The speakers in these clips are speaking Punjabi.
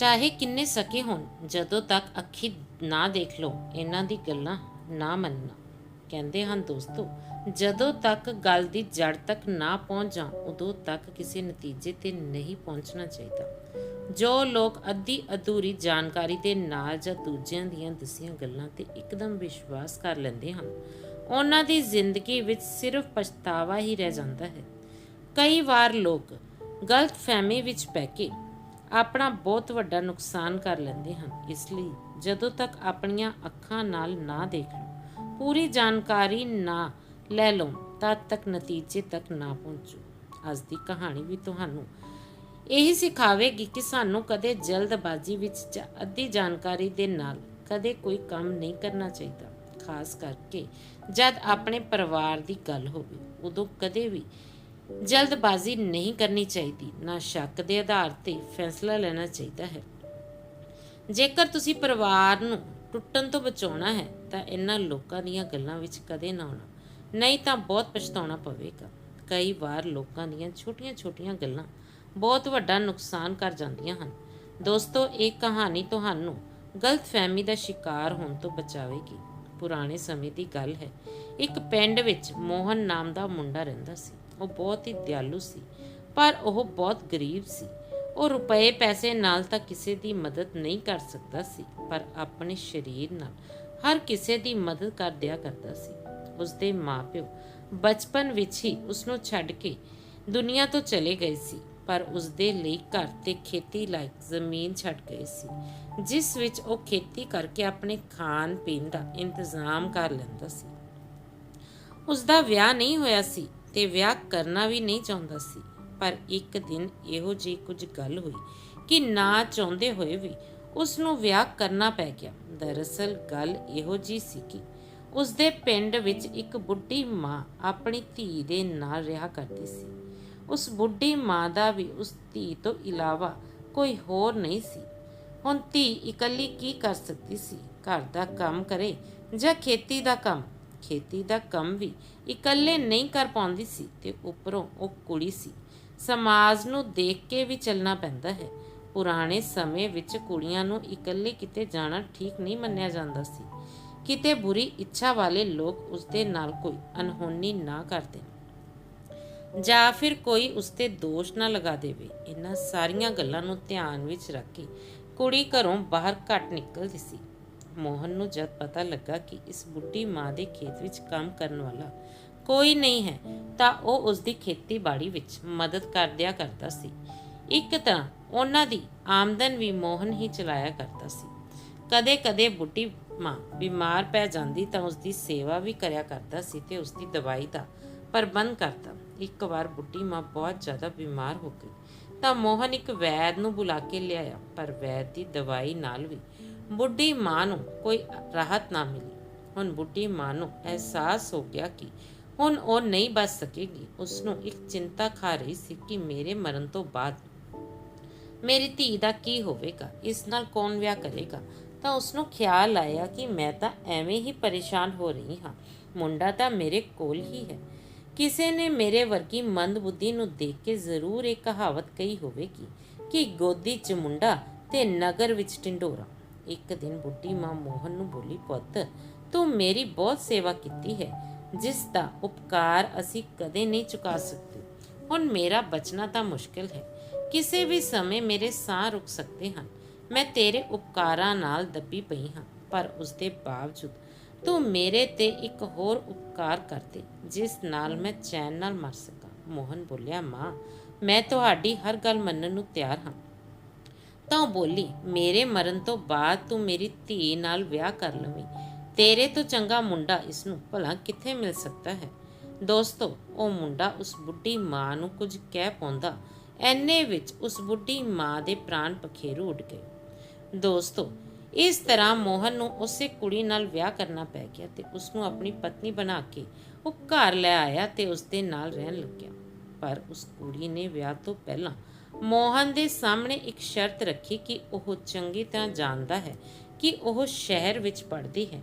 ਚਾਹੇ ਕਿੰਨੇ ਸਕੇ ਹੋਣ, ਜਦੋਂ ਤੱਕ ਅੱਖੀ ਨਾ ਦੇਖ ਲਓ, ਇਹਨਾਂ ਦੀ ਗੱਲਾਂ ਨਾ ਮੰਨਣਾ। ਕਹਿੰਦੇ ਹਨ ਦੋਸਤੋ, ਜਦੋਂ ਤੱਕ ਗੱਲ ਦੀ ਜੜ ਤੱਕ ਨਾ ਪਹੁੰਚ ਜਾ ਉਦੋਂ ਤੱਕ ਕਿਸੇ ਨਤੀਜੇ ਤੇ ਨਹੀਂ ਪਹੁੰਚਣਾ ਚਾਹੀਦਾ। ਜੋ ਲੋਕ ਅੱਧੀ ਅਧੂਰੀ ਜਾਣਕਾਰੀ ਦੇ ਨਾਲ ਜਾਂ ਦੂਜਿਆਂ ਦੀਆਂ ਦਸੀਆਂ ਗੱਲਾਂ ਤੇ ਇੱਕਦਮ ਵਿਸ਼ਵਾਸ ਕਰ ਲੈਂਦੇ ਹਨ, ਉਹਨਾਂ ਦੀ ਜ਼ਿੰਦਗੀ ਵਿੱਚ ਸਿਰਫ ਪਛਤਾਵਾ ਹੀ ਰਹਿ ਜਾਂਦਾ ਹੈ। ਕਈ ਵਾਰ ਲੋਕ ਗਲਤ ਫਹਿਮੀ ਵਿੱਚ ਪੈ ਕੇ ਆਪਣਾ ਬਹੁਤ ਵੱਡਾ ਨੁਕਸਾਨ ਕਰ ਲੈਂਦੇ ਹਨ। ਇਸ ਲਈ ਜਦੋਂ ਤੱਕ ਆਪਣੀਆਂ ਅੱਖਾਂ ਨਾਲ ਨਾ ਦੇਖ ਪੂਰੀ ਜਾਣਕਾਰੀ ਨਾ ਲੈ ਲਓ ਤਦ ਤੱਕ ਨਤੀਜੇ ਤੱਕ ਨਾ ਪਹੁੰਚੋ। ਅੱਜ ਦੀ ਕਹਾਣੀ ਵੀ ਤੁਹਾਨੂੰ ਇਹੀ ਸਿਖਾਵੇਗੀ ਕਿ ਸਾਨੂੰ ਕਦੇ ਜਲਦਬਾਜ਼ੀ ਵਿੱਚ ਅੱਧੀ ਜਾਣਕਾਰੀ ਦੇ ਨਾਲ ਕਦੇ ਕੋਈ ਕੰਮ ਨਹੀਂ ਕਰਨਾ ਚਾਹੀਦਾ। ਖਾਸ ਕਰਕੇ ਜਦ ਆਪਣੇ ਪਰਿਵਾਰ ਦੀ ਗੱਲ ਹੋਵੇ, ਉਦੋਂ ਕਦੇ ਵੀ ਜਲਦਬਾਜ਼ੀ ਨਹੀਂ ਕਰਨੀ ਚਾਹੀਦੀ, ਨਾ ਸ਼ੱਕ ਦੇ ਆਧਾਰ ਤੇ ਫੈਸਲਾ ਲੈਣਾ ਚਾਹੀਦਾ ਹੈ। ਜੇਕਰ ਤੁਸੀਂ ਪਰਿਵਾਰ ਨੂੰ ਟੁੱਟਣ ਤੋਂ ਬਚਾਉਣਾ ਹੈ, ਤਾਂ ਇਹਨਾਂ ਲੋਕਾਂ ਦੀਆਂ ਗੱਲਾਂ ਵਿੱਚ ਕਦੇ ਨਾ ਆਉਣਾ। ਨਹੀਂ ਤਾਂ ਬਹੁਤ ਪਛਤਾਉਣਾ ਪਵੇਗਾ। ਕਈ ਵਾਰ ਲੋਕਾਂ ਦੀਆਂ ਛੋਟੀਆਂ-ਛੋਟੀਆਂ ਗੱਲਾਂ ਬਹੁਤ ਵੱਡਾ ਨੁਕਸਾਨ ਕਰ ਜਾਂਦੀਆਂ ਹਨ। ਦੋਸਤੋ, ਇਹ ਕਹਾਣੀ ਤੁਹਾਨੂੰ ਗਲਤਫਹਿਮੀ ਦਾ ਸ਼ਿਕਾਰ ਹੋਣ ਤੋਂ ਬਚਾਵੇਗੀ। ਪੁਰਾਣੇ ਸਮੇਂ ਦੀ ਗੱਲ ਹੈ, ਇੱਕ ਪਿੰਡ ਵਿੱਚ ਮੋਹਨ ਨਾਮ ਦਾ ਮੁੰਡਾ ਰਹਿੰਦਾ ਸੀ। ਉਹ ਬਹੁਤ ਹੀ ਦਿਆਲੂ ਸੀ, ਪਰ ਉਹ ਬਹੁਤ ਗਰੀਬ ਸੀ। ਉਹ ਰੁਪਏ ਪੈਸੇ ਨਾਲ ਤਾਂ ਕਿਸੇ ਦੀ ਮਦਦ ਨਹੀਂ ਕਰ ਸਕਦਾ ਸੀ, ਪਰ ਆਪਣੇ ਸਰੀਰ ਨਾਲ ਹਰ ਕਿਸੇ ਦੀ ਮਦਦ ਕਰ ਦਿਆ ਕਰਦਾ ਸੀ। ਉਸਦੇ ਮਾਪਿਓ ਬਚਪਨ ਵਿੱਚ ਹੀ ਉਸ ਨੂੰ ਛੱਡ ਕੇ ਦੁਨੀਆ ਤੋਂ ਚਲੇ ਗਏ ਸੀ, ਪਰ ਉਸਦੇ ਲਈ ਘਰ ਤੇ ਖੇਤੀ ਲਾਇਕ ਜ਼ਮੀਨ ਛੱਡ ਗਏ ਸੀ, ਜਿਸ ਵਿੱਚ ਉਹ ਖੇਤੀ ਕਰਕੇ ਆਪਣੇ ਖਾਣ ਪੀਣ ਦਾ ਇੰਤਜ਼ਾਮ ਕਰ ਲੈਂਦਾ ਸੀ। ਉਸ ਦਾ ਵਿਆਹ ਨਹੀਂ ਹੋਇਆ ਸੀ ਤੇ ਵਿਆਹ ਕਰਨਾ ਵੀ ਨਹੀਂ ਚਾਹੁੰਦਾ ਸੀ। ਪਰ ਇੱਕ ਦਿਨ ਇਹੋ ਜਿਹੀ ਕੁਝ ਗੱਲ ਹੋਈ ਕਿ ਨਾ ਚਾਹੁੰਦੇ ਹੋਏ ਵੀ ਉਸ ਨੂੰ ਵਿਆਹ ਕਰਨਾ ਪੈ ਗਿਆ। ਦਰਅਸਲ ਗੱਲ ਇਹੋ ਜਿਹੀ ਸੀ ਕਿ ਉਸ ਦੇ ਪਿੰਡ ਵਿੱਚ ਇੱਕ ਬੁੱਢੀ ਮਾਂ ਆਪਣੀ ਧੀ ਦੇ ਨਾਲ ਰਿਹਾ ਕਰਦੀ ਸੀ। ਉਸ ਬੁੱਢੀ ਮਾਂ ਦਾ ਵੀ ਉਸ ਧੀ ਤੋਂ ਇਲਾਵਾ ਕੋਈ ਹੋਰ ਨਹੀਂ ਸੀ। ਹੁਣ ਧੀ ਇਕੱਲੀ ਕੀ ਕਰ ਸਕਦੀ ਸੀ? ਘਰ ਦਾ ਕੰਮ ਕਰੇ ਜਾਂ ਖੇਤੀ ਦਾ ਕੰਮ? ਖੇਤੀ ਦਾ ਕੰਮ ਵੀ ਇਕੱਲੇ ਨਹੀਂ ਕਰ ਪਾਉਂਦੀ ਸੀ ਤੇ ਉੱਪਰੋਂ ਉਹ ਕੁੜੀ ਸੀ। ਸਮਾਜ ਨੂੰ ਦੇਖ ਕੇ ਵੀ ਚੱਲਣਾ ਪੈਂਦਾ ਹੈ। ਪੁਰਾਣੇ ਸਮੇਂ ਵਿੱਚ ਕੁੜੀਆਂ ਨੂੰ ਇਕੱਲੇ ਕਿਤੇ ਜਾਣਾ ਠੀਕ ਨਹੀਂ ਮੰਨਿਆ ਜਾਂਦਾ ਸੀ। ਕਿਤੇ ਬੁਰੀ ਇੱਛਾ ਵਾਲੇ ਲੋਕ ਉਸਦੇ ਨਾਲ ਕੋਈ ਅਨਹੋਨੀ ਨਾ ਕਰਦੇ ਜਾਂ ਫਿਰ ਕੋਈ ਉਸਤੇ ਦੋਸ਼ ਨਾ ਲਗਾ ਦੇਵੇ। ਇਹਨਾਂ ਸਾਰੀਆਂ ਗੱਲਾਂ ਨੂੰ ਧਿਆਨ ਵਿੱਚ ਰੱਖ ਕੇ ਕੁੜੀ ਘਰੋਂ ਬਾਹਰ ਘੱਟ ਨਿਕਲਦੀ ਸੀ। ਮੋਹਨ ਨੂੰ ਜਦ ਪਤਾ ਲੱਗਾ ਕਿ ਇਸ ਬੁੱਢੀ ਮਾਂ ਦੇ ਖੇਤ ਵਿੱਚ ਕੰਮ ਕਰਨ ਵਾਲਾ ਕੋਈ ਨਹੀਂ ਹੈ, ਤਾਂ ਉਹ ਉਸ ਦੀ ਖੇਤੀਬਾੜੀ ਵਿੱਚ ਮਦਦ ਕਰ ਕਰਦਾ ਸੀ। ਇੱਕ ਤਾਂ ਉਹਨਾਂ ਦੀ ਆਮਦਨ ਵੀ ਮੋਹਨ ਹੀ ਚਲਾਇਆ ਕਰਦਾ ਸੀ। ਕਦੇ-ਕਦੇ ਬੁੱਢੀ ਮਾਂ ਬਿਮਾਰ ਪੈ ਜਾਂਦੀ ਤਾਂ ਉਸ ਦੀ ਸੇਵਾ ਵੀ ਕਰਿਆ ਕਰਦਾ ਸੀ ਤੇ ਉਸ ਦੀ ਦਵਾਈ ਦਾ ਪ੍ਰਬੰਧ ਕਰਦਾ। ਇੱਕ ਵਾਰ ਬੁੱਢੀ ਮਾਂ ਬਹੁਤ ਜ਼ਿਆਦਾ ਬਿਮਾਰ ਹੋ ਗਈ ਤਾਂ ਮੋਹਨ ਇੱਕ ਵੈਦ ਨੂੰ ਬੁਲਾ ਕੇ ਲਿਆਇਆ, ਪਰ ਵੈਦ ਦੀ ਦਵਾਈ ਨਾਲ ਵੀ ਬੁੱਢੀ ਮਾਂ ਨੂੰ ਕੋਈ ਰਾਹਤ ਨਾ ਮਿਲੀ। ਹੁਣ ਬੁੱਢੀ ਮਾਂ ਨੂੰ ਅਹਿਸਾਸ ਹੋ ਗਿਆ ਕਿ ਹੁਣ ਉਹ ਨਹੀਂ ਬਚ ਸਕੇਗੀ। ਉਸ ਨੂੰ ਇੱਕ ਚਿੰਤਾ ਖਾ ਰਹੀ ਸੀ ਕਿ ਮੇਰੇ ਮਰਨ ਤੋਂ ਬਾਅਦ ਮੇਰੀ ਧੀ ਦਾ ਕੀ ਹੋਵੇਗਾ? ਇਸ ਨਾਲ ਕੌਣ ਵਿਆਹ ਕਰੇਗਾ? ਤਾਂ ਉਸ ਨੂੰ ਖਿਆਲ ਆਇਆ ਕਿ ਮੈਂ ਤਾਂ ਐਵੇਂ ਹੀ ਪਰੇਸ਼ਾਨ ਹੋ ਰਹੀ ਹਾਂ। ਮੁੰਡਾ ਤਾਂ ਮੇਰੇ ਕੋਲ ਹੀ ਹੈ। ਕਿਸੇ ਨੇ ਮੇਰੇ ਵਰਗੀ ਮੰਦਬੁੱਧੀ ਨੂੰ ਦੇਖ ਕੇ ਜ਼ਰੂਰ ਇਹ ਕਹਾਵਤ ਕਹੀ ਹੋਵੇਗੀ ਕਿ ਗੋਦੀ 'ਚ ਮੁੰਡਾ ਤੇ ਨਗਰ ਵਿੱਚ ਢਿੰਡੋਰਾ। ਇੱਕ ਦਿਨ ਬੁੱਢੀ ਮਾਂ ਮੋਹਨ ਨੂੰ ਬੋਲੀ, ਪੁੱਤ, ਤੂੰ ਮੇਰੀ ਬਹੁਤ ਸੇਵਾ ਕੀਤੀ ਹੈ, ਜਿਸ ਦਾ ਉਪਕਾਰ ਅਸੀਂ ਕਦੇ ਨਹੀਂ ਚੁਕਾ ਸਕਦੇ। ਹੁਣ ਮੇਰਾ ਬਚਣਾ ਤਾਂ ਮੁਸ਼ਕਿਲ ਹੈ। ਕਿਸੇ ਵੀ ਸਮੇਂ ਮੇਰੇ ਸਾਹ ਰੁਕ ਸਕਦੇ ਹਨ। ਮੈਂ ਤੇਰੇ ਉਪਕਾਰਾਂ ਨਾਲ ਦੱਬੀ ਪਈ ਹਾਂ, ਪਰ ਉਸ ਦੇ ਬਾਵਜੂਦ ਤੂੰ ਮੇਰੇ ਤੇ ਇੱਕ ਹੋਰ ਉਪਕਾਰ ਕਰ ਦੇ, ਜਿਸ ਨਾਲ ਮੈਂ ਚੈਨ ਨਾਲ ਮਰ ਸਕਾਂ। ਮੋਹਨ ਬੋਲਿਆ, ਮਾਂ, ਮੈਂ ਤੁਹਾਡੀ ਹਰ ਗੱਲ ਮੰਨਣ ਨੂੰ ਤਿਆਰ ਹਾਂ। ਤਾਂ ਉਹ ਬੋਲੀ, ਮੇਰੇ ਮਰਨ ਤੋਂ ਬਾਅਦ ਤੂੰ ਮੇਰੀ ਧੀ ਨਾਲ ਵਿਆਹ ਕਰ ਲਵੇਂ। ਤੇਰੇ ਤੋਂ ਚੰਗਾ ਮੁੰਡਾ ਇਸ ਨੂੰ ਭਲਾ ਕਿੱਥੇ ਮਿਲ ਸਕਦਾ ਹੈ? ਦੋਸਤੋ, ਉਹ ਮੁੰਡਾ ਉਸ ਬੁੱਢੀ ਮਾਂ ਨੂੰ ਕੁਝ ਕਹਿ ਪਾਉਂਦਾ। ਐਨੇ ਵਿੱਚ ਉਸ ਬੁੱਢੀ ਮਾਂ ਦੇ ਪ੍ਰਾਣ ਪਖੇਰੂ ਉੱਡ ਗਏ। ਦੋਸਤੋ, ਇਸ ਤਰ੍ਹਾਂ ਮੋਹਨ ਨੂੰ ਉਸੇ ਕੁੜੀ ਨਾਲ ਵਿਆਹ ਕਰਨਾ ਪੈ ਗਿਆ ਤੇ ਉਸ ਨੂੰ ਆਪਣੀ ਪਤਨੀ ਬਣਾ ਕੇ ਉਹ ਘਰ ਲੈ ਆਇਆ ਤੇ ਉਸ ਦੇ ਨਾਲ ਰਹਿਣ ਲੱਗਿਆ। ਪਰ ਉਸ ਕੁੜੀ ਨੇ ਵਿਆਹ ਤੋਂ ਪਹਿਲਾਂ ਮੋਹਨ ਦੇ ਸਾਹਮਣੇ ਇੱਕ ਸ਼ਰਤ ਰੱਖੀ ਕਿ ਉਹ ਚੰਗੀ ਤਰ੍ਹਾਂ ਜਾਣਦਾ ਹੈ ਕਿ ਉਹ ਸ਼ਹਿਰ ਵਿੱਚ ਪੜ੍ਹਦੀ ਹੈ।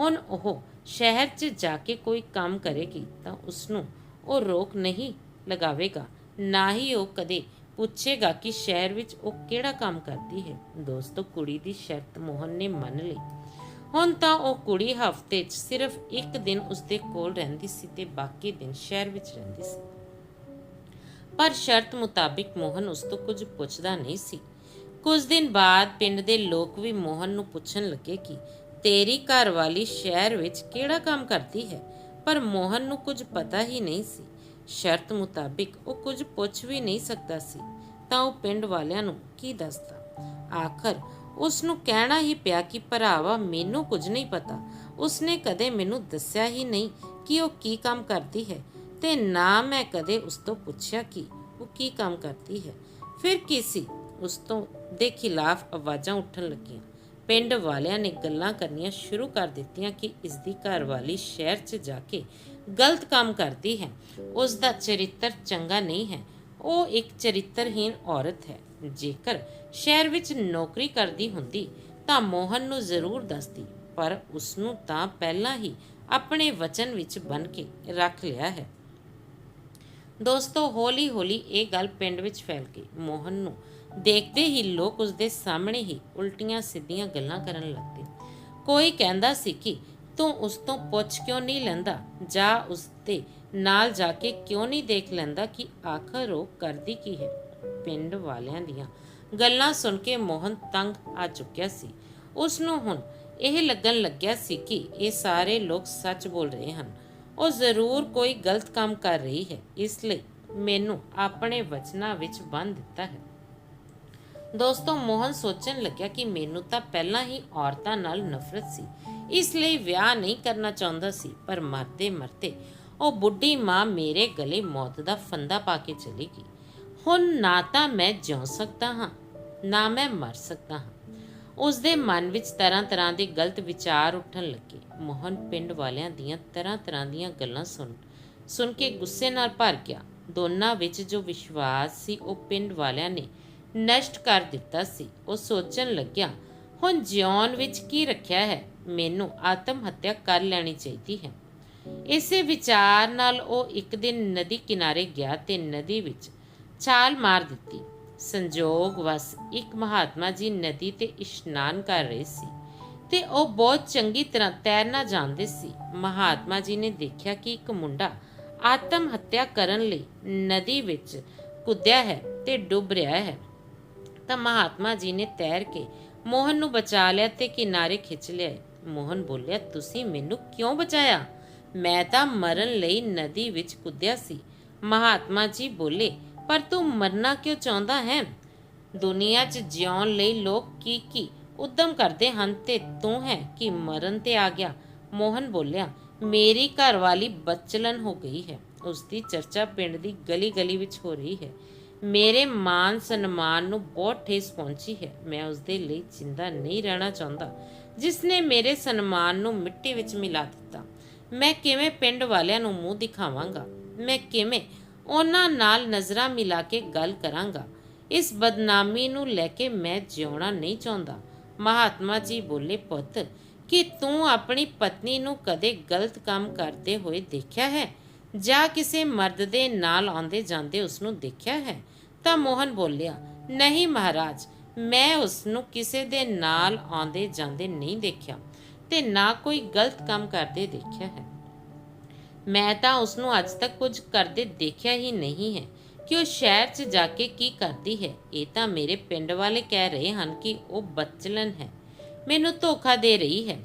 ਹੁਣ ਉਹ ਸ਼ਹਿਰ 'ਚ ਜਾ ਕੇ ਕੋਈ ਕੰਮ ਕਰੇਗੀ ਤਾਂ ਉਸ ਨੂੰ ਉਹ ਰੋਕ ਨਹੀਂ ਲਗਾਵੇਗਾ। ਨਾ ਹੀ ਉਹ ਕਦੇ ਪੁੱਛੇਗਾ ਕਿ ਸ਼ਹਿਰ ਵਿੱਚ ਉਹ ਕਿਹੜਾ ਕੰਮ ਕਰਦੀ ਹੈ। ਦੋਸਤੋ, ਕੁੜੀ ਦੀ ਸ਼ਰਤ ਮੋਹਨ ਨੇ ਮੰਨ ਲਈ। ਹੁਣ ਤਾਂ ਉਹ ਕੁੜੀ ਹਫ਼ਤੇ 'ਚ ਸਿਰਫ ਇੱਕ ਦਿਨ ਉਸਦੇ ਕੋਲ ਰਹਿੰਦੀ ਸੀ ਤੇ ਬਾਕੀ ਦਿਨ ਸ਼ਹਿਰ ਵਿੱਚ ਰਹਿੰਦੀ ਸੀ। ਪਰ ਸ਼ਰਤ ਮੁਤਾਬਿਕ ਮੋਹਨ ਉਸ ਤੋਂ ਕੁਝ ਪੁੱਛਦਾ ਨਹੀਂ ਸੀ। ਕੁਝ ਦਿਨ ਬਾਅਦ ਪਿੰਡ ਦੇ ਲੋਕ ਵੀ ਮੋਹਨ ਨੂੰ ਪੁੱਛਣ ਲੱਗੇ ਕਿ ਤੇਰੀ ਘਰਵਾਲੀ ਸ਼ਹਿਰ ਵਿੱਚ ਕਿਹੜਾ ਕੰਮ ਕਰਦੀ ਹੈ? ਪਰ ਮੋਹਨ ਨੂੰ ਕੁਝ ਪਤਾ ਹੀ ਨਹੀਂ ਸੀ। ਸ਼ਰਤ ਮੁਤਾਬਿਕ ਉਹ ਕੁਝ ਪੁੱਛ ਵੀ ਨਹੀਂ ਸਕਦਾ ਸੀ। ਤਾਂ ਉਹ ਪਿੰਡ ਵਾਲਿਆਂ ਨੂੰ ਕੀ ਦੱਸਦਾ? ਆਖਰ ਉਸ ਨੂੰ ਕਹਿਣਾ ਹੀ ਪਿਆ ਕਿ ਭਰਾਵਾ, ਮੈਨੂੰ ਕੁਝ ਨਹੀਂ ਪਤਾ। ਉਸਨੇ ਕਦੇ ਮੈਨੂੰ ਦੱਸਿਆ ਹੀ ਨਹੀਂ ਕਿ ਉਹ ਕੀ ਕੰਮ ਕਰਦੀ ਹੈ। ਤੇ ਨਾ ਮੈਂ ਕਦੇ ਉਸ ਤੋਂ ਪੁੱਛਿਆ ਕਿ ਉਹ ਕੀ ਕੰਮ ਕਰਦੀ ਹੈ। ਫਿਰ ਕੀ ਸੀ? ਉਸ ਤੋਂ ਦੇ ਖਿਲਾਫ ਆਵਾਜ਼ਾਂ ਉੱਠਣ ਲੱਗੀਆਂ। ਪਿੰਡ ਵਾਲਿਆਂ ਨੇ ਗੱਲਾਂ ਕਰਨੀਆਂ ਸ਼ੁਰੂ ਕਰ ਦਿੱਤੀਆਂ ਕਿ ਇਸ ਦੀ ਘਰਵਾਲੀ ਸ਼ਹਿਰ 'ਚ ਜਾ ਕੇ ਗਲਤ ਕੰਮ ਕਰਦੀ ਹੈ। ਉਸ ਦਾ ਚਰਿੱਤਰ ਚੰਗਾ ਨਹੀਂ ਹੈ। ਉਹ ਇੱਕ ਚਰਿੱਤਰਹੀਨ ਔਰਤ ਹੈ। ਜੇਕਰ ਸ਼ਹਿਰ ਵਿੱਚ ਨੌਕਰੀ ਕਰਦੀ ਹੁੰਦੀ ਤਾਂ ਮੋਹਨ ਨੂੰ ਜ਼ਰੂਰ ਦੱਸਦੀ, ਪਰ ਉਸ ਨੂੰ ਤਾਂ ਪਹਿਲਾਂ ਹੀ ਆਪਣੇ ਵਚਨ ਵਿੱਚ ਬਨ ਕੇ ਰੱਖ ਲਿਆ ਹੈ। ਦੋਸਤੋ, ਹੌਲੀ-ਹੌਲੀ ਇਹ ਗੱਲ ਪਿੰਡ ਵਿੱਚ ਫੈਲ ਗਈ ਮੋਹਨ ਨੂੰ। ਦੇਖਦੇ ਹੀ ਲੋਕ ਉਸ ਦੇ ਸਾਹਮਣੇ ਹੀ ਉਲਟੀਆਂ ਸਿੱਧੀਆਂ ਗੱਲਾਂ ਕਰਨ ਲੱਗਦੇ ਕੋਈ ਕਹਿੰਦਾ ਸੀ ਕਿ ਤੂੰ ਉਸ ਤੋਂ ਪੁੱਛ ਕਿਉਂ ਨਹੀਂ ਲੈਂਦਾ? ਜਾਂ ਉਸ ਦੇ ਨਾਲ ਜਾ ਕੇ ਕਿਉਂ ਨਹੀਂ ਦੇਖ ਲੈਂਦਾ ਕਿ ਆਖਰ ਉਹ ਕਰਦੀ ਕੀ ਹੈ? ਪਿੰਡ ਵਾਲਿਆਂ ਦੀਆਂ ਗੱਲਾਂ ਸੁਣ ਕੇ ਮੋਹਨ ਤੰਗ ਆ ਚੁੱਕਿਆ ਸੀ। ਉਸ ਨੂੰ ਹੁਣ ਇਹ ਲੱਗਣ ਲੱਗਿਆ ਸੀ ਕਿ ਇਹ ਸਾਰੇ ਲੋਕ ਸੱਚ ਬੋਲ ਰਹੇ ਹਨ। ਉਹ ਜ਼ਰੂਰ ਕੋਈ ਗਲਤ ਕੰਮ ਕਰ ਰਹੀ ਹੈ, ਇਸ ਲਈ ਮੈਨੂੰ ਆਪਣੇ ਵਚਨਾਂ ਵਿੱਚ ਬੰਨ ਦਿੱਤਾ ਹੈ। ਦੋਸਤੋ, ਮੋਹਨ ਸੋਚਣ ਲੱਗਿਆ ਕਿ ਮੈਨੂੰ ਤਾਂ ਪਹਿਲਾਂ ਹੀ ਔਰਤਾਂ ਨਾਲ ਨਫ਼ਰਤ ਸੀ, ਇਸ ਲਈ ਵਿਆਹ ਨਹੀਂ ਕਰਨਾ ਚਾਹੁੰਦਾ ਸੀ, ਪਰ ਮਰਦੇ ਮਰਦੇ ਉਹ ਬੁੱਢੀ ਮਾਂ ਮੇਰੇ ਗਲੇ ਮੌਤ ਦਾ ਫੰਦਾ ਪਾ ਕੇ ਚਲੀ ਗਈ। ਹੁਣ ਨਾ ਤਾਂ ਮੈਂ ਜਿਉ ਸਕਦਾ ਹਾਂ, ਨਾ ਮੈਂ ਮਰ ਸਕਦਾ ਹਾਂ ਉਸ ਦੇ ਮਨ ਵਿੱਚ ਤਰ੍ਹਾਂ ਤਰ੍ਹਾਂ ਦੇ ਗਲਤ ਵਿਚਾਰ ਉੱਠਣ ਲੱਗੇ। ਮੋਹਨ ਪਿੰਡ ਵਾਲਿਆਂ ਦੀਆਂ ਤਰ੍ਹਾਂ ਤਰ੍ਹਾਂ ਦੀਆਂ ਗੱਲਾਂ ਸੁਣ ਸੁਣ ਕੇ ਗੁੱਸੇ ਨਾਲ ਭਰ ਗਿਆ। ਦੋਨਾਂ ਵਿੱਚ ਜੋ ਵਿਸ਼ਵਾਸ ਸੀ, ਉਹ ਪਿੰਡ ਵਾਲਿਆਂ ਨੇ ਨਸ਼ਟ ਕਰ ਦਿੱਤਾ ਸੀ। ਉਹ ਸੋਚਣ ਲੱਗਿਆ, ਹੁਣ ਜਿਉਣ ਵਿੱਚ ਕੀ ਰੱਖਿਆ ਹੈ? ਮੈਨੂੰ ਆਤਮ ਹੱਤਿਆ ਕਰ ਲੈਣੀ ਚਾਹੀਦੀ ਹੈ। ਇਸੇ ਵਿਚਾਰ ਨਾਲ ਉਹ ਇੱਕ ਦਿਨ ਨਦੀ ਕਿਨਾਰੇ ਗਿਆ ਤੇ ਨਦੀ ਵਿੱਚ ਛਾਲ ਮਾਰ ਦਿੱਤੀ। ਸੰਜੋਗ ਵਸ ਇੱਕ ਮਹਾਤਮਾ ਜੀ ਨਦੀ ਤੇ ਇਸ਼ਨਾਨ ਕਰ ਰਹੇ ਸੀ ਤੇ ਉਹ ਬਹੁਤ ਚੰਗੀ ਤਰ੍ਹਾਂ ਤੈਰਨਾ ਜਾਣਦੇ ਸੀ। ਮਹਾਤਮਾ ਜੀ ਨੇ ਦੇਖਿਆ ਕਿ ਇੱਕ ਮੁੰਡਾ ਆਤਮ ਹੱਤਿਆ ਕਰਨ ਲਈ ਨਦੀ ਵਿੱਚ ਕੁੱਦਿਆ ਹੈ ਤੇ ਡੁੱਬ ਰਿਹਾ ਹੈ। ਤਾਂ ਮਹਾਤਮਾ ਜੀ ਨੇ ਤੈਰ ਕੇ ਮੋਹਨ ਨੂੰ ਬਚਾ ਲਿਆ ਤੇ ਕਿਨਾਰੇ ਖਿੱਚ ਲਿਆ। ਮੋਹਨ ਬੋਲਿਆ, ਤੁਸੀਂ ਮੈਨੂੰ ਕਿਉਂ ਬਚਾਇਆ? ਮੈਂ ਤਾਂ ਮਰਨ ਲਈ ਨਦੀ ਵਿੱਚ ਕੁੱਦਿਆ ਸੀ। ਮਹਾਤਮਾ ਜੀ ਬੋਲੇ ਪਰ ਤੂੰ ਮਰਨਾ ਕਿਉਂ ਚਾਹੁੰਦਾ ਹੈ? ਦੁਨੀਆ 'ਚ ਜਿਉਣ ਲਈ ਲੋਕ ਕੀ ਕੀ ਉਦਮ ਕਰਦੇ ਹਨ ਤੇ ਤੂੰ ਹੈ ਕਿ ਮਰਨ ਤੇ ਆ ਗਿਆ। ਮੋਹਨ ਬੋਲਿਆ, ਮੇਰੀ ਘਰਵਾਲੀ ਬਚਲਨ ਹੋ ਗਈ ਹੈ। ਉਸ ਦੀ ਚਰਚਾ ਪਿੰਡ ਦੀ ਗਲੀ ਗਲੀ ਵਿੱਚ ਹੋ ਰਹੀ ਹੈ। ਮੇਰੇ ਮਾਨ ਸਨਮਾਨ ਨੂੰ ਬਹੁਤ ਠੇਸ ਪਹੁੰਚੀ ਹੈ। ਮੈਂ ਉਸ ਦੇ ਲਈ ਜਿੰਦਾ ਨਹੀਂ ਰਹਿਣਾ ਚਾਹੁੰਦਾ ਜਿਸ ਨੇ ਮੇਰੇ ਸਨਮਾਨ ਨੂੰ ਮਿੱਟੀ ਵਿੱਚ ਮਿਲਾ ਦਿੱਤਾ। ਮੈਂ ਕਿਵੇਂ ਪਿੰਡ ਵਾਲਿਆਂ ਨੂੰ ਮੂੰਹ ਦਿਖਾਵਾਂਗਾ? ਮੈਂ ਕਿਵੇਂ ਉਹਨਾਂ ਨਾਲ ਨਜ਼ਰਾਂ ਮਿਲਾ ਕੇ ਗੱਲ ਕਰਾਂਗਾ। ਇਸ ਬਦਨਾਮੀ ਨੂੰ ਲੈ ਕੇ ਮੈਂ ਜਿਉਣਾ ਨਹੀਂ ਚਾਹੁੰਦਾ। ਮਹਾਤਮਾ ਜੀ ਬੋਲੇ, ਪੁੱਤ, ਕਿ ਤੂੰ ਆਪਣੀ ਪਤਨੀ ਨੂੰ ਕਦੇ ਗਲਤ ਕੰਮ ਕਰਦੇ ਹੋਏ ਦੇਖਿਆ ਹੈ? ਜਾਂ ਕਿਸੇ ਮਰਦ ਦੇ ਨਾਲ ਆਉਂਦੇ ਜਾਂਦੇ ਉਸ ਨੂੰ ਦੇਖਿਆ ਹੈ? ਤਾਂ ਮੋਹਨ ਬੋਲਿਆ, ਨਹੀਂ ਮਹਾਰਾਜ, ਮੈਂ ਉਸ ਨੂੰ ਕਿਸੇ ਦੇ ਨਾਲ ਆਉਂਦੇ ਜਾਂਦੇ ਨਹੀਂ ਦੇਖਿਆ ਤੇ ਨਾ ਕੋਈ ਗਲਤ ਕੰਮ ਕਰਦੇ ਦੇਖਿਆ ਹੈ। ਮੈਂ ਤਾਂ ਉਸ ਨੂੰ ਅੱਜ ਤੱਕ ਕੁਝ ਕਰਦੇ ਦੇਖਿਆ ਹੀ ਨਹੀਂ ਹੈ ਕਿ ਉਹ ਸ਼ਹਿਰ 'ਚ ਜਾ ਕੇ ਕੀ ਕਰਦੀ ਹੈ। ਇਹ ਤਾਂ ਮੇਰੇ ਪਿੰਡ ਵਾਲੇ ਕਹਿ ਰਹੇ ਹਨ ਕਿ ਉਹ ਬਚਲਨ ਹੈ। ਮੈਨੂੰ ਧੋਖਾ ਦੇ ਰਹੀ ਹੈ।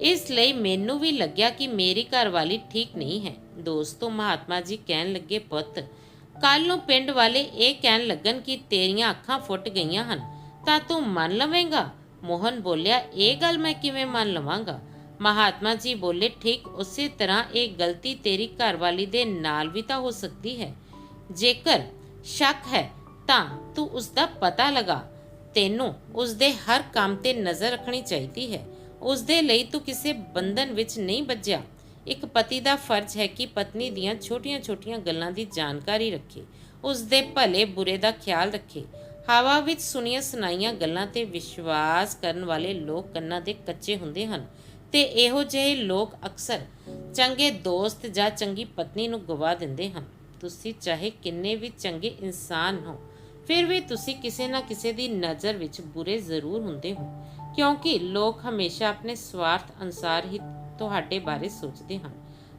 ਇਸ ਲਈ ਮੈਨੂੰ ਵੀ ਲੱਗਿਆ ਕਿ ਮੇਰੀ ਘਰਵਾਲੀ ਠੀਕ ਨਹੀਂ ਹੈ। ਦੋਸਤੋ ਮਹਾਤਮਾ ਜੀ ਕਹਿਣ ਲੱਗੇ, ਪੁੱਤ ਕੱਲ ਨੂੰ ਪਿੰਡ ਵਾਲੇ ਇਹ ਕਹਿਣ ਲੱਗਣ ਕਿ ਤੇਰੀਆਂ ਅੱਖਾਂ ਫੁੱਟ ਗਈਆਂ ਹਨ, ਤਾਂ ਤੂੰ ਮੰਨ ਲਵੇਂਗਾ? ਮੋਹਨ ਬੋਲਿਆ, ਇਹ ਗੱਲ ਮੈਂ ਕਿਵੇਂ ਮੰਨ ਲਵਾਂਗਾ? ਮਹਾਤਮਾ ਜੀ ਬੋਲੇ, ਠੀਕ ਉਸੇ ਤਰ੍ਹਾਂ ਇਹ ਗਲਤੀ ਤੇਰੀ ਘਰਵਾਲੀ ਦੇ ਨਾਲ ਵੀ ਤਾਂ ਹੋ ਸਕਦੀ ਹੈ। ਜੇਕਰ ਸ਼ੱਕ ਹੈ ਤਾਂ ਤੂੰ ਉਸ ਦਾ ਪਤਾ ਲਗਾ। ਤੈਨੂੰ ਉਸ ਦੇ ਹਰ ਕੰਮ ਤੇ ਨਜ਼ਰ ਰੱਖਣੀ ਚਾਹੀਦੀ ਹੈ। ਉਸ ਦੇ ਲਈ ਤੂੰ ਕਿਸੇ ਬੰਧਨ ਵਿੱਚ ਨਹੀਂ ਵੱਜਿਆ। ਇੱਕ ਪਤੀ ਦਾ ਫਰਜ਼ ਹੈ ਕਿ ਪਤਨੀ ਦੀਆਂ ਛੋਟੀਆਂ-ਛੋਟੀਆਂ ਗੱਲਾਂ ਦੀ ਜਾਣਕਾਰੀ ਰੱਖੇ। ਉਸ ਦੇ ਭਲੇ ਬੁਰੇ ਦਾ ਖਿਆਲ ਰੱਖੇ। ਹਵਾ ਵਿੱਚ ਸੁਣੀਆਂ ਸੁਣਾਈਆਂ ਗੱਲਾਂ ਤੇ ਵਿਸ਼ਵਾਸ ਕਰਨ ਵਾਲੇ ਲੋਕ ਕੰਨਾਂ ਦੇ ਕੱਚੇ ਹੁੰਦੇ ਹਨ। ਤੇ ਇਹੋ ਜਿਹੇ ਲੋਕ ਅਕਸਰ ਚੰਗੇ ਦੋਸਤ ਜਾਂ ਚੰਗੀ ਪਤਨੀ ਨੂੰ ਗਵਾ ਦਿੰਦੇ ਹਨ। ਤੁਸੀਂ ਚਾਹੇ ਕਿੰਨੇ ਵੀ ਚੰਗੇ ਇਨਸਾਨ ਹੋ, ਫਿਰ ਵੀ ਤੁਸੀਂ ਕਿਸੇ ਨਾ ਕਿਸੇ ਦੀ ਨਜ਼ਰ ਵਿੱਚ ਬੁਰੇ ਜ਼ਰੂਰ ਹੁੰਦੇ ਹੋ, ਕਿਉਂਕਿ ਲੋਕ ਹਮੇਸ਼ਾ ਆਪਣੇ ਸਵਾਰਥ ਅਨੁਸਾਰ ਹੀ ਤੁਹਾਡੇ ਬਾਰੇ ਸੋਚਦੇ ਹਨ।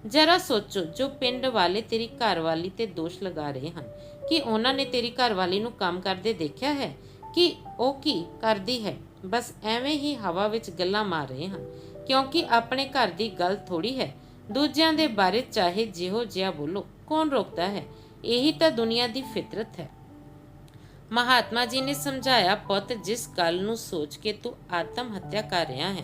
ਜਰਾ ਸੋਚੋ, ਜੋ ਪਿੰਡ ਵਾਲੇ ਤੇਰੀ ਘਰਵਾਲੀ ਤੇ ਦੋਸ਼ ਲਗਾ ਰਹੇ ਹਨ, ਕਿ ਉਹਨਾਂ ਨੇ ਤੇਰੀ ਘਰਵਾਲੀ ਨੂੰ ਕੰਮ ਕਰਦੇ ਦੇਖਿਆ ਹੈ? ਕਿ ਉਹ ਕੀ ਕਰਦੀ ਹੈ? ਬਸ ਐਵੇਂ ਹੀ ਹਵਾ ਵਿੱਚ ਗੱਲਾਂ ਮਾਰ ਰਹੇ ਹਨ। ਕਿਉਂਕਿ ਆਪਣੇ ਘਰ ਦੀ ਗੱਲ ਥੋੜੀ ਹੈ। ਦੂਜਿਆਂ ਦੇ ਬਾਰੇ ਚਾਹੇ ਜਿਹੋ ਜਿਹਾ ਬੋਲੋ, ਕੌਣ ਰੋਕਦਾ ਹੈ? ਇਹੀ ਤਾਂ ਦੁਨੀਆ ਦੀ ਫਿਤਰਤ ਹੈ। ਮਹਾਤਮਾ ਜੀ ਨੇ ਸਮਝਾਇਆ, ਪੁੱਤ, ਜਿਸ ਗੱਲ ਨੂੰ ਸੋਚ ਕੇ ਤੂੰ ਆਤਮ ਹੱਤਿਆ ਕਰ ਰਿਹਾ ਹੈ,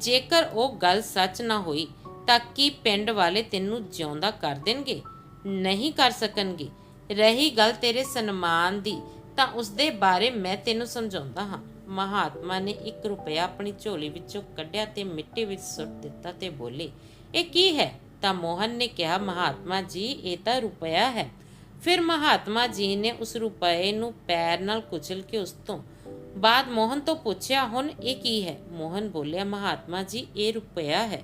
ਜੇਕਰ ਉਹ ਗੱਲ ਸੱਚ ਨਾ ਹੋਈ, ਤਾਂ ਕੀ ਪਿੰਡ ਵਾਲੇ ਤੈਨੂੰ ਜਿਉਂਦਾ ਕਰ ਦੇਣਗੇ? ਨਹੀਂ ਕਰ ਸਕਣਗੇ। ਰਹੀ ਗੱਲ ਤੇਰੇ ਸਨਮਾਨ ਦੀ, ਤਾਂ ਉਸ ਦੇ ਬਾਰੇ ਮੈਂ ਤੈਨੂੰ ਸਮਝਾਉਂਦਾ ਹਾਂ। ਮਹਾਤਮਾ ਨੇ 1 ਰੁਪਿਆ ਆਪਣੀ ਝੋਲੀ ਵਿੱਚੋਂ ਕੱਢਿਆ ਤੇ ਮਿੱਟੀ ਵਿੱਚ ਸੁੱਟ ਦਿੱਤਾ ਤੇ ਬੋਲੇ, ਇਹ ਕੀ ਹੈ? ਤਾਂ ਮੋਹਨ ਨੇ ਕਿਹਾ, ਮਹਾਤਮਾ ਜੀ, ਇਹ ਤਾਂ ਰੁਪਿਆ ਹੈ। ਫਿਰ ਮਹਾਤਮਾ ਜੀ ਨੇ ਉਸ ਰੁਪਏ ਨੂੰ ਪੈਰ ਨਾਲ ਕੁਚਲ ਕੇ ਉਸ ਤੋਂ ਬਾਅਦ ਮੋਹਨ ਤੋਂ ਪੁੱਛਿਆ, ਹੁਣ ਇਹ ਕੀ ਹੈ? ਮੋਹਨ ਬੋਲਿਆ, ਮਹਾਤਮਾ ਜੀ, ਇਹ ਰੁਪਿਆ ਹੈ।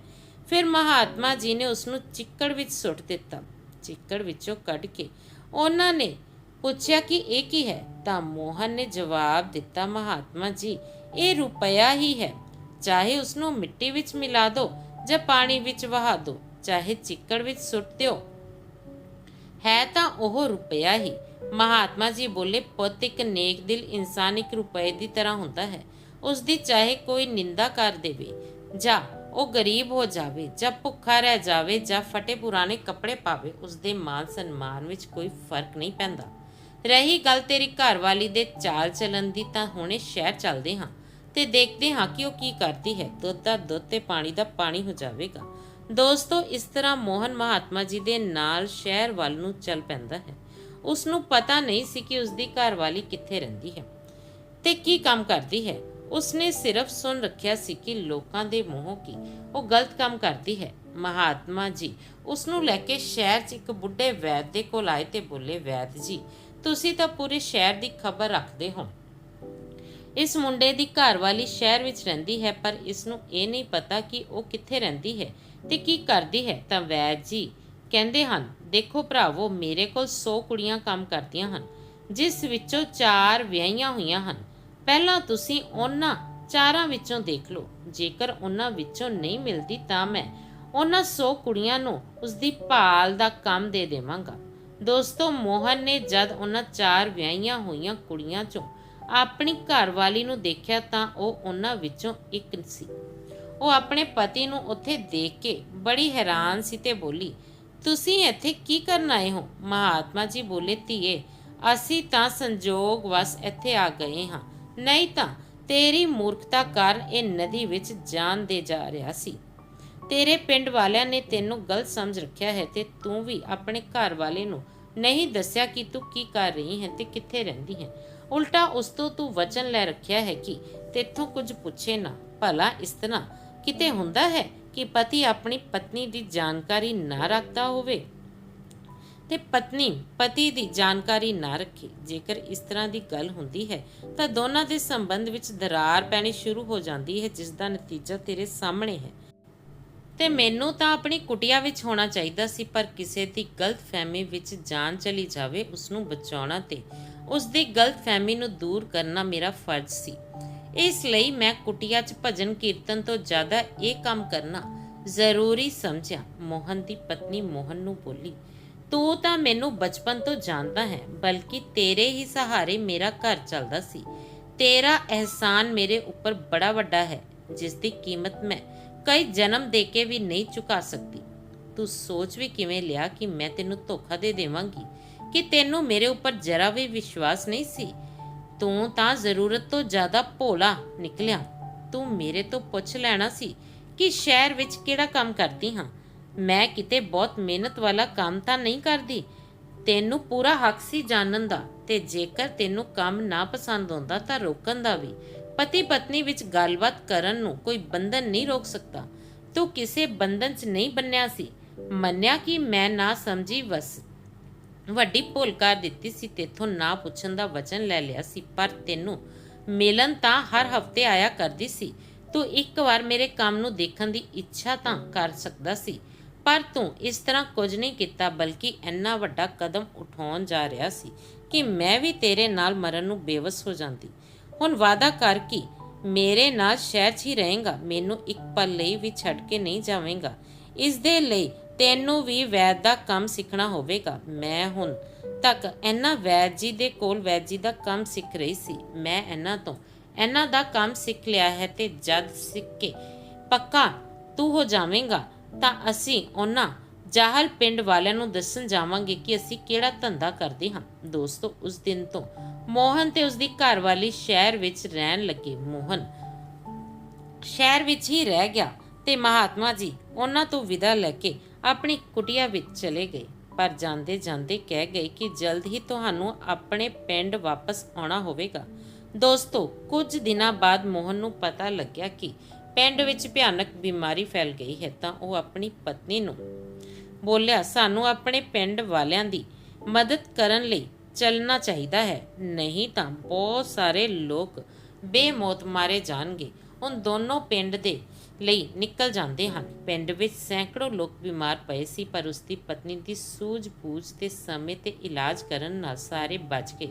ਫਿਰ ਮਹਾਤਮਾ ਜੀ ਨੇ ਉਸ ਨੂੰ ਚਿੱਕੜ ਵਿੱਚ ਸੁੱਟ ਦਿੱਤਾ। ਚਿੱਕੜ ਵਿੱਚੋਂ ਕੱਢ ਕੇ ਉਹਨਾਂ ਨੇ ਪੁੱਛਿਆ ਕਿ ਇਹ ਕੀ ਹੈ? ਤਾਂ ਮੋਹਨ ਨੇ ਜਵਾਬ ਦਿੱਤਾ, ਮਹਾਤਮਾ ਜੀ, ਇਹ ਰੁਪਇਆ ਹੀ ਹੈ। ਚਾਹੇ ਉਸ ਨੂੰ ਮਿੱਟੀ ਵਿੱਚ ਮਿਲਾ ਦਿਓ ਜਾਂ ਪਾਣੀ ਵਿੱਚ ਵਹਾ ਦਿਓ ਚਾਹੇ ਚਿੱਕੜ ਵਿੱਚ ਸੁੱਟ ਦਿਓ। ਹੈ ਤਾਂ ਉਹ ਰੁਪਇਆ ਹੀ। ਮਹਾਤਮਾ ਜੀ ਬੋਲੇ, ਪੁੱਤ, ਇੱਕ ਨੇਕ ਦਿਲ ਇਨਸਾਨ ਇੱਕ ਰੁਪਏ ਦੀ ਤਰ੍ਹਾਂ ਹੁੰਦਾ ਹੈ। ਉਸ ਦੀ ਚਾਹੇ ਕੋਈ ਨਿੰਦਾ ਕਰ ਦੇਵੇ। ਜਾਂ, ਉਹ ਗਰੀਬ ਹੋ ਜਾਵੇ, ਜਾਂ ਭੁੱਖਾ ਰਹਿ ਜਾਵੇ, ਜਾਂ ਫਟੇ ਪੁਰਾਣੇ ਕੱਪੜੇ ਪਾਵੇ ਉਸ ਦੇ ਮਾਨ ਸਨਮਾਨ ਵਿੱਚ ਕੋਈ ਫ਼ਰਕ ਨਹੀਂ ਪੈਂਦਾ। ਰਹੀ ਗੱਲ ਤੇਰੀ ਘਰਵਾਲੀ ਦੇ ਚਾਲ ਚੱਲਣ ਦੀ ਤਾਂ ਹੁਣੇ ਸ਼ਹਿਰ ਚੱਲਦੇ ਹਾਂ ਤੇ ਦੇਖਦੇ ਹਾਂ ਕਿ ਉਹ ਕੀ ਕਰਦੀ ਹੈ। ਦੁੱਧ ਦਾ ਦੁੱਧ ਤੇ ਪਾਣੀ ਦਾ ਪਾਣੀ ਹੋ ਜਾਵੇਗਾ। ਦੋਸਤੋ, ਇਸ ਤਰ੍ਹਾਂ ਮੋਹਨ ਮਹਾਤਮਾ ਜੀ ਦੇ ਨਾਲ ਸ਼ਹਿਰ ਵੱਲ ਨੂੰ ਚੱਲ ਪੈਂਦਾ ਹੈ। ਉਸ ਨੂੰ ਪਤਾ ਨਹੀਂ ਸੀ ਕਿ ਉਸ ਦੀ ਘਰਵਾਲੀ ਕਿੱਥੇ ਰਹਿੰਦੀ ਹੈ ਤੇ ਕੀ ਕੰਮ ਕਰਦੀ ਹੈ। ਉਸਨੇ ਸਿਰਫ ਸੁਣ ਰੱਖਿਆ ਸੀ ਕਿ ਲੋਕਾਂ ਦੇ ਮੂੰਹੋਂ ਕੀ ਉਹ ਗਲਤ ਕੰਮ ਕਰਦੀ ਹੈ। ਮਹਾਤਮਾ ਜੀ ਉਸ ਨੂੰ ਲੈ ਕੇ ਸ਼ਹਿਰ 'ਚ ਇੱਕ ਬੁੱਢੇ ਵੈਦ ਦੇ ਕੋਲ ਆਏ ਤੇ ਬੋਲੇ, ਵੈਦ ਜੀ ਤੁਸੀਂ ਤਾਂ ਪੂਰੇ ਸ਼ਹਿਰ ਦੀ ਖਬਰ ਰੱਖਦੇ ਹੋ। ਇਸ ਮੁੰਡੇ ਦੀ ਘਰਵਾਲੀ ਸ਼ਹਿਰ ਵਿੱਚ ਰਹਿੰਦੀ ਹੈ, ਪਰ ਇਸ ਨੂੰ ਇਹ ਨਹੀਂ ਪਤਾ ਕਿ ਉਹ ਕਿੱਥੇ ਰਹਿੰਦੀ ਹੈ ਤੇ ਕੀ ਕਰਦੀ ਹੈ। ਤਾਂ ਵੈਦ ਜੀ ਕਹਿੰਦੇ ਹਨ, ਦੇਖੋ ਭਰਾਵੋ, ਮੇਰੇ ਕੋਲ 100 ਕੁੜੀਆਂ ਕੰਮ ਕਰਦੀਆਂ ਹਨ, ਜਿਸ ਵਿੱਚੋਂ 4 ਵਿਆਹੀਆਂ ਹੋਈਆਂ ਹਨ। ਪਹਿਲਾਂ ਤੁਸੀਂ ਉਹਨਾਂ ਚਾਰਾਂ ਵਿੱਚੋਂ ਦੇਖ ਲਓ। ਜੇਕਰ ਉਹਨਾਂ ਵਿੱਚੋਂ ਨਹੀਂ ਮਿਲਦੀ ਤਾਂ ਮੈਂ ਉਹਨਾਂ 100 ਕੁੜੀਆਂ ਨੂੰ ਉਸ ਦੀ ਭਾਲ ਦਾ ਕੰਮ ਦੇ ਦੇਵਾਂਗਾ। ਦੋਸਤੋ, ਮੋਹਨ ਨੇ ਜਦ ਉਹਨਾਂ ਚਾਰ ਵਿਆਹੀਆਂ ਹੋਈਆਂ ਕੁੜੀਆਂ ਚੋਂ ਆਪਣੀ ਘਰਵਾਲੀ ਨੂੰ ਦੇਖਿਆ ਤਾਂ ਉਹ ਉਹਨਾਂ ਵਿੱਚੋਂ ਇੱਕ ਸੀ। ਉਹ ਆਪਣੇ ਪਤੀ ਨੂੰ ਉੱਥੇ ਦੇਖ ਕੇ ਬੜੀ ਹੈਰਾਨ ਸੀ ਤੇ ਬੋਲੀ, ਤੁਸੀਂ ਇੱਥੇ ਕੀ ਕਰਨ ਆਏ ਹੋ? ਮਹਾਤਮਾ ਜੀ ਬੋਲੇ, ਧੀਏ, ਅਸੀਂ ਤਾਂ ਸੰਜੋਗ ਵਸ ਇੱਥੇ ਆ ਗਏ ਹਾਂ। ਨਹੀਂ ਤਾਂ ਤੇਰੀ ਮੂਰਖਤਾ ਕਾਰਨ ਇਹ ਨਦੀ ਵਿੱਚ ਜਾਨ ਦੇ ਜਾ ਰਿਹਾ ਸੀ। ਤੇਰੇ ਪਿੰਡ ਵਾਲਿਆਂ ਨੇ ਤੈਨੂੰ ਗਲਤ ਸਮਝ ਰੱਖਿਆ ਹੈ ਤੇ ਤੂੰ ਵੀ ਆਪਣੇ ਘਰ ਵਾਲੇ ਨੂੰ ਨਹੀਂ ਦੱਸਿਆ ਕਿ ਤੂੰ ਕੀ ਕਰ ਰਹੀ ਹੈ ਤੇ ਕਿੱਥੇ ਰਹਿੰਦੀ ਹੈ। ਉਲਟਾ ਉਸ ਤੋਂ ਤੂੰ ਵਚਨ ਲੈ ਰੱਖਿਆ ਹੈ ਕਿ ਤੇਥੋਂ ਕੁਝ ਪੁੱਛੇ ਨਾ। ਭਲਾ ਇਸ ਤਰ੍ਹਾਂ ਕਿਤੇ ਹੁੰਦਾ ਹੈ ਕਿ ਪਤੀ ਆਪਣੀ ਪਤਨੀ ਦੀ ਜਾਣਕਾਰੀ ਨਾ ਰੱਖਦਾ ਹੋਵੇ? ਤੇ ਪਤਨੀ ਪਤੀ ਦੀ ਜਾਣਕਾਰੀ ਨਾ ਰੱਖੇ। ਜੇਕਰ ਇਸ ਤਰ੍ਹਾਂ ਦੀ ਗੱਲ ਹੁੰਦੀ ਹੈ, ਤਾਂ ਦੋਨਾਂ ਦੇ ਸੰਬੰਧ ਵਿੱਚ ਦਰਾਰ ਪੈਣੀ ਸ਼ੁਰੂ ਹੋ ਜਾਂਦੀ ਹੈ, ਜਿਸ ਦਾ ਨਤੀਜਾ ਤੇਰੇ ਸਾਹਮਣੇ ਹੈ। ਤੇ ਮੈਨੂੰ ਤਾਂ ਆਪਣੀ ਕੁਟਿਆ ਵਿੱਚ ਹੋਣਾ ਚਾਹੀਦਾ ਸੀ, ਪਰ ਕਿਸੇ ਦੀ ਗਲਤਫਹਿਮੀ ਵਿੱਚ ਜਾਨ ਚਲੀ ਜਾਵੇ ਉਸ ਨੂੰ ਬਚਾਉਣਾ ਤੇ ਉਸ ਦੀ ਗਲਤਫਹਿਮੀ ਨੂੰ ਦੂਰ ਕਰਨਾ ਮੇਰਾ ਫਰਜ਼ ਸੀ। ਇਸ ਲਈ ਮੈਂ ਕੁਟਿਆ 'ਚ ਭਜਨ ਕੀਰਤਨ ਤੋਂ ਜ਼ਿਆਦਾ ਇਹ ਕੰਮ ਕਰਨਾ ਜ਼ਰੂਰੀ ਸਮਝਿਆ। ਮੋਹਨ ਦੀ ਪਤਨੀ ਮੋਹਨ ਨੂੰ ਬੋਲੀ, ਤੂੰ ਤਾਂ ਮੈਨੂੰ ਬਚਪਨ ਤੋਂ ਜਾਣਦਾ ਹੈ, ਬਲਕਿ ਤੇਰੇ ਹੀ ਸਹਾਰੇ ਮੇਰਾ ਘਰ ਚੱਲਦਾ ਸੀ। ਤੇਰਾ ਅਹਿਸਾਨ ਮੇਰੇ ਉੱਪਰ ਬੜਾ ਵੱਡਾ ਹੈ। ਜਿਸ ਦੀ ਕੀਮਤ ਮੈਂ ਕਈ ਜਨਮ ਦੇ ਕੇ ਵੀ ਨਹੀਂ ਚੁਕਾ ਸਕਦੀ। ਤੂੰ ਸੋਚ ਵੀ ਕਿਵੇਂ ਲਿਆ ਕਿ ਮੈਂ ਤੈਨੂੰ ਧੋਖਾ ਦੇ ਦੇਵਾਂਗੀ? ਕਿ ਤੈਨੂੰ ਮੇਰੇ ਉੱਪਰ ਜਰਾ ਵੀ ਵਿਸ਼ਵਾਸ ਨਹੀਂ ਸੀ? ਤੂੰ ਤਾਂ ਜ਼ਰੂਰਤ ਤੋਂ ਜ਼ਿਆਦਾ ਭੋਲਾ ਨਿਕਲਿਆ। ਤੂੰ ਮੇਰੇ ਤੋਂ ਪੁੱਛ ਲੈਣਾ ਸੀ ਕਿ ਸ਼ਹਿਰ ਵਿੱਚ ਕਿਹੜਾ ਕੰਮ ਕਰਦੀ ਹਾਂ? ਮੈਂ ਕਿਤੇ ਬਹੁਤ ਮਿਹਨਤ ਵਾਲਾ ਕੰਮ ਤਾਂ ਨਹੀਂ ਕਰਦੀ। ਤੈਨੂੰ ਪੂਰਾ ਹੱਕ ਸੀ ਜਾਣਨ ਦਾ ਤੇ ਜੇਕਰ ਤੈਨੂੰ ਕੰਮ ਨਾ ਪਸੰਦ ਆਉਂਦਾ ਤਾਂ ਰੋਕਣ ਦਾ ਵੀ। ਪਤੀ ਪਤਨੀ ਵਿੱਚ ਗੱਲਬਾਤ ਕਰਨ ਨੂੰ ਕੋਈ ਬੰਧਨ ਨਹੀਂ ਰੋਕ ਸਕਦਾ। ਤੂੰ ਕਿਸੇ ਬੰਧਨ 'ਚ ਨਹੀਂ ਬੰਨਿਆ ਸੀ। ਮੰਨਿਆ ਕਿ ਮੈਂ ਨਾ ਸਮਝੀ ਬਸ ਵੱਡੀ ਭੁੱਲ ਕਰ ਦਿੱਤੀ ਸੀ। ਤੇਥੋਂ ਨਾ ਪੁੱਛਣ ਦਾ ਵਚਨ ਲੈ ਲਿਆ ਸੀ। ਪਰ ਤੈਨੂੰ ਮਿਲਨ ਤਾਂ ਹਰ ਹਫ਼ਤੇ ਆਇਆ ਕਰਦੀ ਸੀ। ਤੂੰ ਇੱਕ ਵਾਰ ਮੇਰੇ ਕੰਮ ਨੂੰ ਦੇਖਣ ਦੀ ਇੱਛਾ ਤਾਂ ਕਰ ਸਕਦਾ ਸੀ। ਪਰ ਤੂੰ ਇਸ ਤਰ੍ਹਾਂ ਕੁਝ ਨਹੀਂ ਕੀਤਾ, ਬਲਕਿ ਇੰਨਾ ਵੱਡਾ ਕਦਮ ਉਠਾਉਣ ਜਾ ਰਿਹਾ ਸੀ ਕਿ ਮੈਂ ਵੀ ਤੇਰੇ ਨਾਲ ਮਰਨ ਨੂੰ ਬੇਵਸ ਹੋ ਜਾਂਦੀ। ਹੁਣ ਵਾਅਦਾ ਕਰ ਕਿ ਮੇਰੇ ਨਾਲ ਸ਼ਹਿਰ 'ਚ ਹੀ ਰਹੇਗਾ, ਮੈਨੂੰ ਇੱਕ ਪਲ ਲਈ ਵੀ ਛੱਡ ਕੇ ਨਹੀਂ ਜਾਵੇਂਗਾ। ਇਸ ਦੇ ਲਈ ਤੈਨੂੰ ਵੀ ਵੈਦ ਦਾ ਕੰਮ ਸਿੱਖਣਾ ਹੋਵੇਗਾ। ਮੈਂ ਹੁਣ ਤੱਕ ਇਹਨਾਂ ਵੈਦ ਜੀ ਦੇ ਕੋਲ ਵੈਦ ਜੀ ਦਾ ਕੰਮ ਸਿੱਖ ਰਹੀ ਸੀ। ਮੈਂ ਇਹਨਾਂ ਤੋਂ ਇਹਨਾਂ ਦਾ ਕੰਮ ਸਿੱਖ ਲਿਆ ਹੈ ਤੇ ਜਦ ਸਿੱਖ ਕੇ ਪੱਕਾ ਤੂੰ ਹੋ ਜਾਵੇਂਗਾ ਤਾਂ ਅਸੀਂ ਉਹਨਾਂ ਜਾਹਲ ਪਿੰਡ ਵਾਲਿਆਂ ਨੂੰ ਦੱਸਣ ਜਾਵਾਂਗੇ ਕਿ ਅਸੀਂ ਕਿਹੜਾ ਧੰਦਾ ਕਰਦੇ ਹਾਂ। ਦੋਸਤੋ, ਉਸ ਦਿਨ ਤੋਂ ਮੋਹਨ ਤੇ ਉਸ ਦੀ ਘਰਵਾਲੀ ਸ਼ਹਿਰ ਵਿੱਚ ਰਹਿਣ ਲੱਗੇ। ਮੋਹਨ ਸ਼ਹਿਰ ਵਿੱਚ ਹੀ ਰਹਿ ਗਿਆ ਤੇ ਮਹਾਤਮਾ ਜੀ ਉਹਨਾਂ ਤੋਂ ਵਿਦਾ ਲੈ ਕੇ ਆਪਣੀ ਕੁਟੀਆ ਵਿੱਚ ਚਲੇ ਗਏ। ਪਰ ਜਾਂਦੇ ਜਾਂਦੇ ਕਹਿ ਗਏ ਕਿ ਜਲਦ ਹੀ ਤੁਹਾਨੂੰ ਆਪਣੇ ਪਿੰਡ ਵਾਪਸ ਆਉਣਾ ਹੋਵੇਗਾ। ਦੋਸਤੋ, ਕੁਝ ਦਿਨਾਂ ਬਾਅਦ ਮੋਹਨ ਨੂੰ ਪਤਾ ਲੱਗਿਆ ਕਿ ਪਿੰਡ ਵਿੱਚ ਭਿਆਨਕ ਬਿਮਾਰੀ ਫੈਲ ਗਈ ਹੈ ਤਾਂ ਉਹ ਆਪਣੀ ਪਤਨੀ ਨੂੰ ਬੋਲਿਆ, ਸਾਨੂੰ ਆਪਣੇ ਪਿੰਡ ਵਾਲਿਆਂ ਦੀ ਮਦਦ ਕਰਨ ਲਈ ਚੱਲਣਾ ਚਾਹੀਦਾ ਹੈ। ਨਹੀਂ ਤਾਂ ਬਹੁਤ ਸਾਰੇ ਲੋਕ ਬੇਮੌਤ ਮਾਰੇ ਜਾਣਗੇ। ਹੁਣ ਦੋਨੋਂ ਪਿੰਡ ਦੇ ਲਈ ਨਿਕਲ ਜਾਂਦੇ ਹਨ। ਪਿੰਡ ਵਿੱਚ ਸੈਂਕੜੋ ਲੋਕ ਬਿਮਾਰ ਪਏ ਸੀ, ਪਰ ਉਸ ਦੀ ਪਤਨੀ ਦੀ ਸੂਝ-ਬੂਝ ਤੇ ਸਮੇਂ ਤੇ ਇਲਾਜ ਕਰਨ ਨਾਲ ਸਾਰੇ ਬਚ ਗਏ।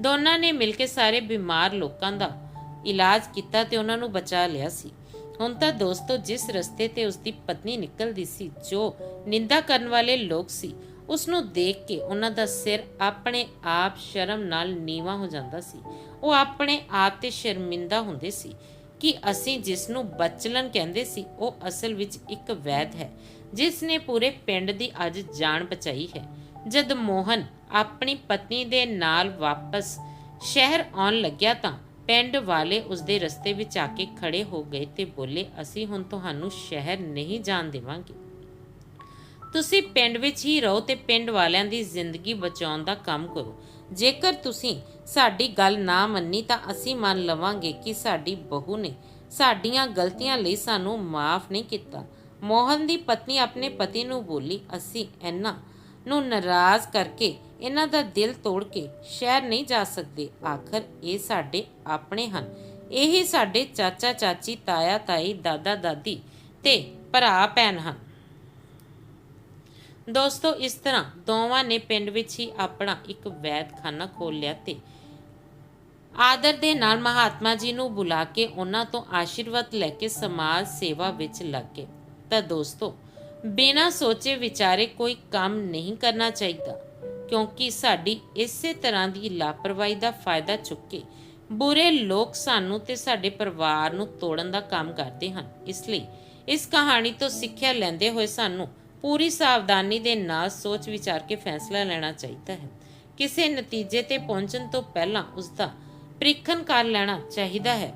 ਦੋਨਾਂ ਨੇ ਮਿਲ ਕੇ ਸਾਰੇ ਬਿਮਾਰ ਲੋਕਾਂ ਦਾ ਇਲਾਜ ਕੀਤਾ ਤੇ ਉਹਨਾਂ ਨੂੰ ਬਚਾ ਲਿਆ ਸੀ। ਹੁਣ ਤਾਂ ਦੋਸਤੋ ਜਿਸ ਰਸਤੇ ਤੇ ਉਸ ਪਤਨੀ ਨਿਕਲਦੀ ਸੀ, ਜੋ ਨਿੰਦਾ ਕਰਨ ਵਾਲੇ ਲੋਕ ਸੀ ਉਸ ਨੂੰ ਦੇਖ ਕੇ ਉਹਨਾਂ ਦਾ ਸਿਰ ਆਪਣੇ ਆਪ ਸ਼ਰਮ ਨਾਲ ਨੀਵਾ ਹੋ ਜਾਂਦਾ ਸੀ। ਉਹ ਆਪਣੇ ਆਪ ਤੇ ਸ਼ਰਮਿੰਦਾ ਹੁੰਦੇ ਸੀ ਕਿ ਅਸੀਂ ਜਿਸ ਨੂੰ ਬਚਲਨ ਕਹਿੰਦੇ ਸੀ, ਉਹ ਅਸਲ ਵਿੱਚ ਇੱਕ ਵੈਦ ਹੈ ਜਿਸ ਨੇ ਪੂਰੇ ਪਿੰਡ ਦੀ ਅੱਜ ਜਾਨ ਬਚਾਈ ਹੈ। ਜਦ ਮੋਹਨ ਆਪਣੀ ਪਤਨੀ ਦੇ ਨਾਲ ਵਾਪਸ ਸ਼ਹਿਰ ਆਉਣ ਲੱਗਿਆ ਤਾਂ ਪਿੰਡ ਵਾਲੇ ਉਸਦੇ ਰਸਤੇ ਵਿੱਚ ਆ ਕੇ ਖੜੇ ਹੋ ਗਏ ਤੇ ਬੋਲੇ, ਅਸੀਂ ਹੁਣ ਤੁਹਾਨੂੰ ਸ਼ਹਿਰ ਨਹੀਂ ਜਾਣ ਦੇਵਾਂਗੇ। ਤੁਸੀਂ ਪਿੰਡ ਵਿੱਚ ਹੀ ਰਹੋ ਤੇ ਪਿੰਡ ਵਾਲਿਆਂ ਦੀ ਜ਼ਿੰਦਗੀ ਬਚਾਉਣ ਦਾ ਕੰਮ ਕਰੋ। ਜੇਕਰ ਤੁਸੀਂ ਸਾਡੀ ਗੱਲ ਨਾ ਮੰਨੀ ਤਾਂ ਅਸੀਂ ਮੰਨ ਲਵਾਂਗੇ ਕਿ ਸਾਡੀ ਬਹੂ ਨੇ ਸਾਡੀਆਂ ਗਲਤੀਆਂ ਲਈ ਸਾਨੂੰ ਮਾਫ ਨਹੀਂ ਕੀਤਾ। ਮੋਹਨ ਦੀ ਪਤਨੀ ਆਪਣੇ ਪਤੀ ਨੂੰ ਬੋਲੀ, ਅਸੀਂ ਇਹਨਾਂ ਨੂੰ ਨਾਰਾਜ਼ ਕਰਕੇ ਇਹਨਾਂ ਦਾ ਦਿਲ ਤੋੜ ਕੇ ਸ਼ਹਿਰ ਨਹੀਂ ਜਾ ਸਕਦੇ। ਆਖਰ ਇਹ ਸਾਡੇ ਆਪਣੇ ਹਨ। ਇਹ ਸਾਡੇ ਚਾਚਾ, ਚਾਚੀ, ਤਾਇਆ, ਤਾਈ, ਦਾਦਾ, ਦਾਦੀ ਤੇ ਭਰਾ, ਭੈਣ ਹਨ। ਦੋਸਤੋ, ਇਸ ਤਰ੍ਹਾਂ ਦੋਵਾਂ ਨੇ ਪਿੰਡ ਵਿੱਚ ਹੀ ਆਪਣਾ ਇੱਕ ਵੈਦਖਾਨਾ ਖੋਲ੍ਹ ਲਿਆ ਤੇ ਆਦਰ ਦੇ ਨਾਲ ਮਹਾਤਮਾ ਜੀ ਨੂੰ ਬੁਲਾ ਕੇ ਉਹਨਾਂ ਤੋਂ ਆਸ਼ੀਰਵਾਦ ਲੈ ਕੇ ਸਮਾਜ ਸੇਵਾ ਵਿੱਚ ਲੱਗ ਗਏ। ਤਾਂ ਦੋਸਤੋ, ਬਿਨਾਂ ਸੋਚੇ ਵਿਚਾਰੇ ਕੋਈ ਕੰਮ ਨਹੀਂ ਕਰਨਾ ਚਾਹੀਦਾ। ਕਿਉਂਕਿ ਸਾਡੀ ਇਸੇ ਤਰ੍ਹਾਂ ਦੀ ਲਾਪਰਵਾਹੀ ਦਾ ਫਾਇਦਾ ਚੁੱਕ ਕੇ ਬੁਰੇ ਲੋਕ ਸਾਨੂੰ ਤੇ ਸਾਡੇ ਪਰਿਵਾਰ ਨੂੰ ਤੋੜਨ ਦਾ ਕੰਮ ਕਰਦੇ ਹਨ। ਇਸ ਲਈ ਇਸ ਕਹਾਣੀ ਤੋਂ ਸਿੱਖਿਆ ਲੈਂਦੇ ਹੋਏ ਸਾਨੂੰ ਪੂਰੀ ਸਾਵਧਾਨੀ ਦੇ ਨਾਲ ਸੋਚ ਵਿਚਾਰ ਕੇ ਫੈਸਲਾ ਲੈਣਾ ਚਾਹੀਦਾ ਹੈ। ਕਿਸੇ ਨਤੀਜੇ ਤੇ ਪਹੁੰਚਣ ਤੋਂ ਪਹਿਲਾਂ ਉਸ ਦਾ ਪ੍ਰੀਖਣ ਕਰ ਲੈਣਾ ਚਾਹੀਦਾ ਹੈ।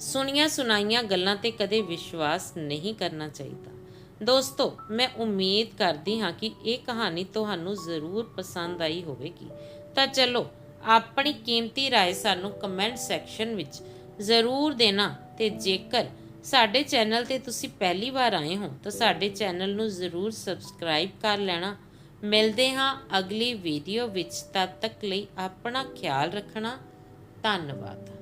ਸੁਣੀਆਂ ਸੁਣਾਈਆਂ ਗੱਲਾਂ ਤੇ ਕਦੇ ਵਿਸ਼ਵਾਸ ਨਹੀਂ ਕਰਨਾ ਚਾਹੀਦਾ। ਦੋਸਤੋ ਮੈਂ ਉਮੀਦ ਕਰਦੀ ਹਾਂ ਕਿ ਇਹ ਕਹਾਣੀ ਤੁਹਾਨੂੰ ਜ਼ਰੂਰ ਪਸੰਦ ਆਈ ਹੋਵੇਗੀ ਤਾਂ ਚਲੋ ਆਪਣੀ ਕੀਮਤੀ رائے ਸਾਨੂੰ ਕਮੈਂਟ ਸੈਕਸ਼ਨ ਵਿੱਚ ਜ਼ਰੂਰ ਦੇਣਾ ਤੇ ਜੇਕਰ ਸਾਡੇ ਚੈਨਲ ਤੇ ਤੁਸੀਂ ਪਹਿਲੀ ਵਾਰ ਆਏ ਹੋ ਤਾਂ ਸਾਡੇ ਚੈਨਲ ਨੂੰ ਜ਼ਰੂਰ ਸਬਸਕ੍ਰਾਈਬ ਕਰ ਲੈਣਾ ਮਿਲਦੇ ਹਾਂ ਅਗਲੀ ਵੀਡੀਓ ਵਿੱਚ ਤਦ ਤੱਕ ਲਈ ਆਪਣਾ ਖਿਆਲ ਰੱਖਣਾ ਧੰਨਵਾਦ